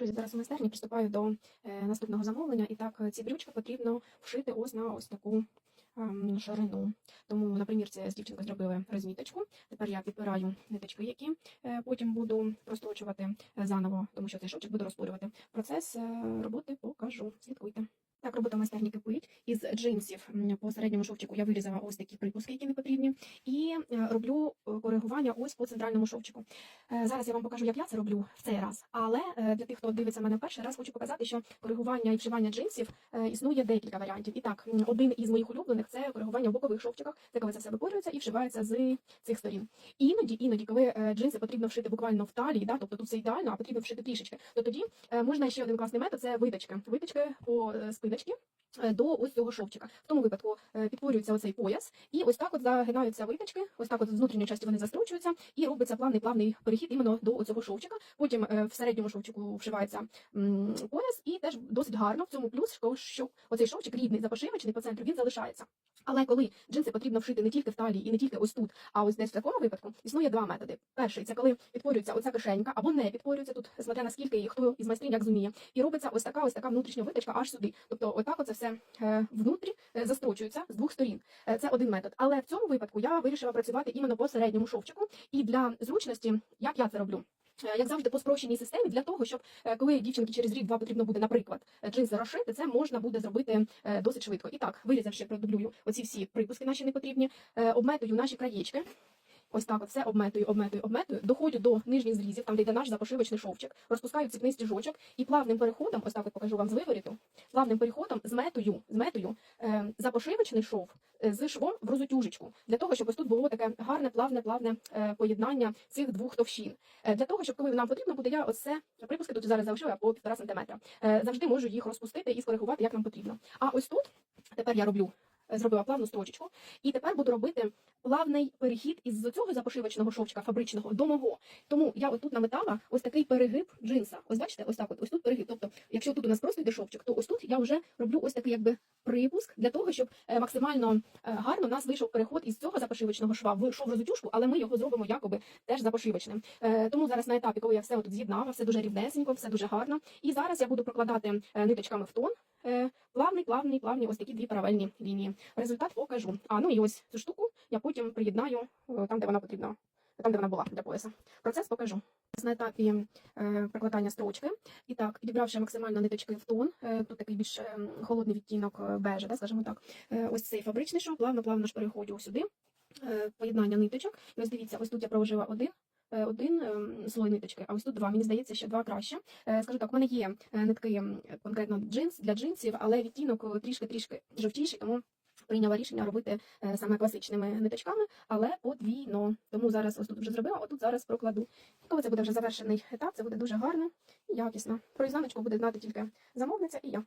Друзі, зараз у майстерні приступаю до е, наступного замовлення, і так ці брючки потрібно вшити ось на ось таку ем, ширину. Тому на примірці з дівчинкою зробили розміточку. Тепер я підбираю ниточки, які е, потім буду прострочувати е, заново, тому що цей шовчик буду розпорювати. Процес роботи покажу. Слідкуйте. Так, робота майстерні кипить. Із джинсів по середньому шовчику я вирізала ось такі припуски, які не потрібні, і е, роблю е, коригування ось по центральному шовчику. Е, Зараз я вам покажу, як я це роблю в цей раз. Але для тих, хто дивиться мене перший раз, хочу показати, що коригування і вшивання джинсів існує декілька варіантів. І так, один із моїх улюблених це коригування в бокових шовчиках. Це коли це все випорюється і вшивається з цих сторін. Іноді, іноді, коли джинси потрібно вшити буквально в талії, да, тобто тут все ідеально, а потрібно вшити трішечки, то тоді можна ще один класний метод це виточки. Виточки по е, ብለሽ До ось цього шовчика. В тому випадку е, підпорюється оцей пояс, і ось так от загинаються виточки, ось так от з внутрішньої частини вони застрочуються, і робиться плавний плавний перехід іменно до цього шовчика. Потім е, в середньому шовчику вшивається пояс, і теж досить гарно. В цьому плюс, що, оцей шовчик рідний, запошивочний по центру, він залишається. Але коли джинси потрібно вшити не тільки в талії і не тільки ось тут, а ось десь в такому випадку, існує два методи. Перший це коли підпорюється оця кишенька або не підпорюється тут, смотря наскільки хто із майстрів як зуміє, і робиться ось така ось така внутрішня виточка аж сюди. Тобто, отак оце все внутрі е, застрочується з двох сторін. Е, Це один метод. Але в цьому випадку я вирішила працювати іменно по середньому шовчику. І для зручності, як я це роблю. Е, Як завжди, по спрощеній системі для того, щоб коли дівчинки через рік-два потрібно буде, наприклад, джинси розшити, це можна буде зробити досить швидко. І так, вирізавши, продублюю оці всі припуски наші непотрібні, обметую наші краєчки. Ось так, от все обметую, обметую, обметую, доходжу до нижніх зрізів, там де йде наш запошивочний шовчик, розпускаю ціпний стіжочок і плавним переходом, ось так от покажу вам з виворіту, плавним переходом зметую, зметую е, запошивочний шов е, з швом в розутюжечку, для того, щоб ось тут було таке гарне, плавне, плавне е, поєднання цих двох товщин. Е, для того, щоб коли нам потрібно буде, я оце припуски тут зараз залишила по півтора сантиметра. Е, завжди можу їх розпустити і скоригувати, як нам потрібно. А ось тут тепер я роблю. Зробила плавну строчечку, і тепер буду робити плавний перехід із цього запошивочного шовчика фабричного до мого. Тому я отут наметала ось такий перегиб джинса. Ось бачите, ось так от, ось тут перегиб. Тобто, якщо тут у нас просто йде шовчик, то ось тут я вже роблю ось такий якби припуск для того, щоб е, максимально е, гарно у нас вийшов переход із цього запошивочного шва в шов розутюжку, але ми його зробимо якоби теж запошивочним. Е, Тому зараз на етапі, коли я все тут з'єднала, все дуже рівнесенько, все дуже гарно. І зараз я буду прокладати ниточками в тон. Плавний, плавний, плавні, ось такі дві паралельні лінії. Результат покажу. А ну і ось цю штуку я потім приєднаю е, там, де вона потрібна, там, де вона була для пояса. Процес покажу. На етапі е, прикладання строчки. І так, підібравши максимально ниточки в тон, е, тут такий більш е, холодний відтінок бежа, да, скажімо так. Е, ось цей фабричний шов, плавно-плавно ж переходжу сюди. Поєднання ниточок. І ось дивіться, ось тут я проложила один. Е, Один ем, слой ниточки, а ось тут два. Мені здається, що два краще. Е, Скажу так, у мене є е, нитки ем, конкретно джинс для джинсів, але відтінок трішки-трішки жовтіший, тому прийняла рішення робити саме класичними ниточками, але подвійно. Тому зараз ось тут вже зробила, а тут зараз прокладу. Коли це буде вже завершений етап, це буде дуже гарно і якісно. Про ізнаночку буде знати тільки замовниця і я.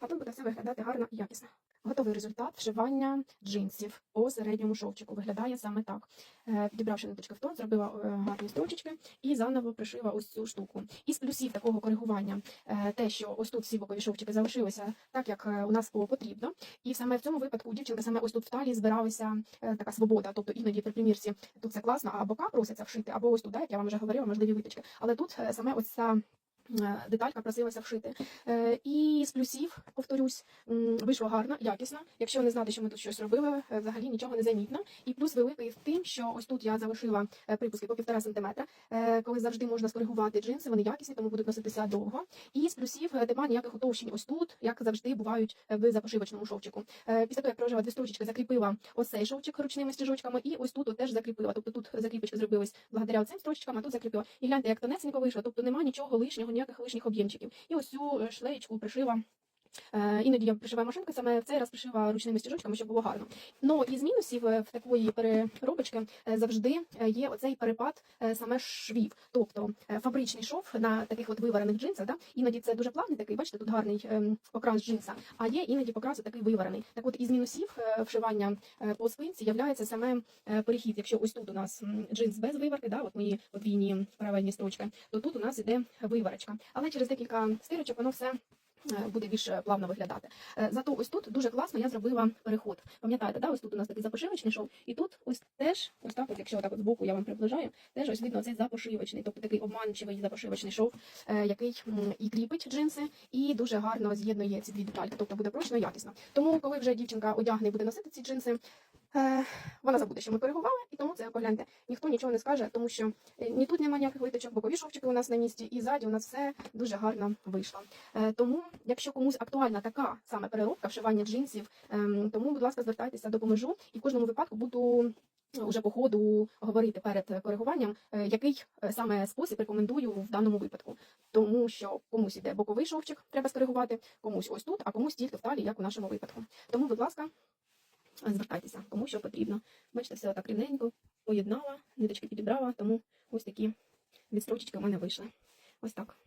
Тут буде все виглядати гарно і якісно. Готовий результат вшивання джинсів по середньому шовчику. Виглядає саме так. Е, Підібравши ниточки в тон, зробила е, гарні строчечки і заново пришила ось цю штуку. Із плюсів такого коригування е, те, що ось тут всі бокові шовчики залишилися так, як е, у нас було потрібно. І саме в цьому випадку у дівчинки саме ось тут в талії збиралася е, така свобода. Тобто іноді при примірці тут це класно, а бока просяться вшити, або ось тут, як я вам вже говорила, можливі виточки. Але тут е, саме ось ця е, деталька просилася вшити. Е, І з плюсів, повторюсь, вийшло гарно, якісно. Якщо не знати, що ми тут щось робили, е, взагалі нічого не замітно. І плюс великий в тим, що ось тут я залишила е, припуски по півтора сантиметра, е, коли завжди можна скоригувати джинси, вони якісні, тому будуть носитися довго. І з плюсів е, нема ніяких утовщень ось тут, як завжди бувають е, в запошивочному шовчику. Е, Після того, як проложила дві строчечки, закріпила ось цей шовчик ручними стіжочками, і ось тут теж закріпила. Тобто тут закріпочки зробились благодаря цим строчечкам, а тут закріпила. І гляньте, як тонесенько вийшло, тобто нема нічого лишнього, ніяких лишніх об'ємчиків. І ось цю е, шлеєчку пришила. Е, Іноді я пришиваю машинкою, саме в цей раз пришила ручними стіжочками, щоб було гарно. Ну із мінусів е, в такої переробочки е, завжди є оцей перепад саме швів. Тобто фабричний шов на таких от виварених джинсах, да? іноді це дуже плавний такий, бачите, тут гарний ем, окрас джинса, а є іноді покрас такий виварений. Так от із мінусів вшивання по спинці являється саме перехід. Якщо ось тут у нас джинс без виварки, да, от мої подвійні паралельні строчки, то тут у нас іде виварочка. Але через декілька стирочок воно все буде більш е, плавно виглядати. Е, Зато ось тут дуже класно я зробила переход. Пам'ятаєте, да? ось тут у нас такий запошивочний шов, і тут ось теж, ось так, от, якщо так от збоку я вам приближаю, теж ось видно цей запошивочний, тобто такий обманчивий запошивочний шов, е, який і кріпить джинси, і дуже гарно з'єднує ці дві детальки, тобто буде прочно і якісно. Тому, коли вже дівчинка одягне і буде носити ці джинси, е, вона забуде, що ми коригували, і тому це погляньте, ніхто нічого не скаже, тому що е, ні тут немає ніяких виточок, бокові шовчики у нас на місці, і ззаді у нас все дуже гарно вийшло. Е, Тому, якщо комусь актуальна така саме переробка вшивання джинсів, ем, тому, будь ласка, звертайтеся, допоможу, і в кожному випадку буду. Уже по ходу говорити перед коригуванням, е, який е, саме спосіб рекомендую в даному випадку, тому що комусь іде боковий шовчик, треба скоригувати, комусь ось тут, а комусь тільки в талії, як у нашому випадку. Тому, будь ласка, звертайтеся, кому що потрібно. Бачите, все отак рівненько поєднала, ниточки підібрала, тому ось такі відстрочечки у мене вийшли. Ось так.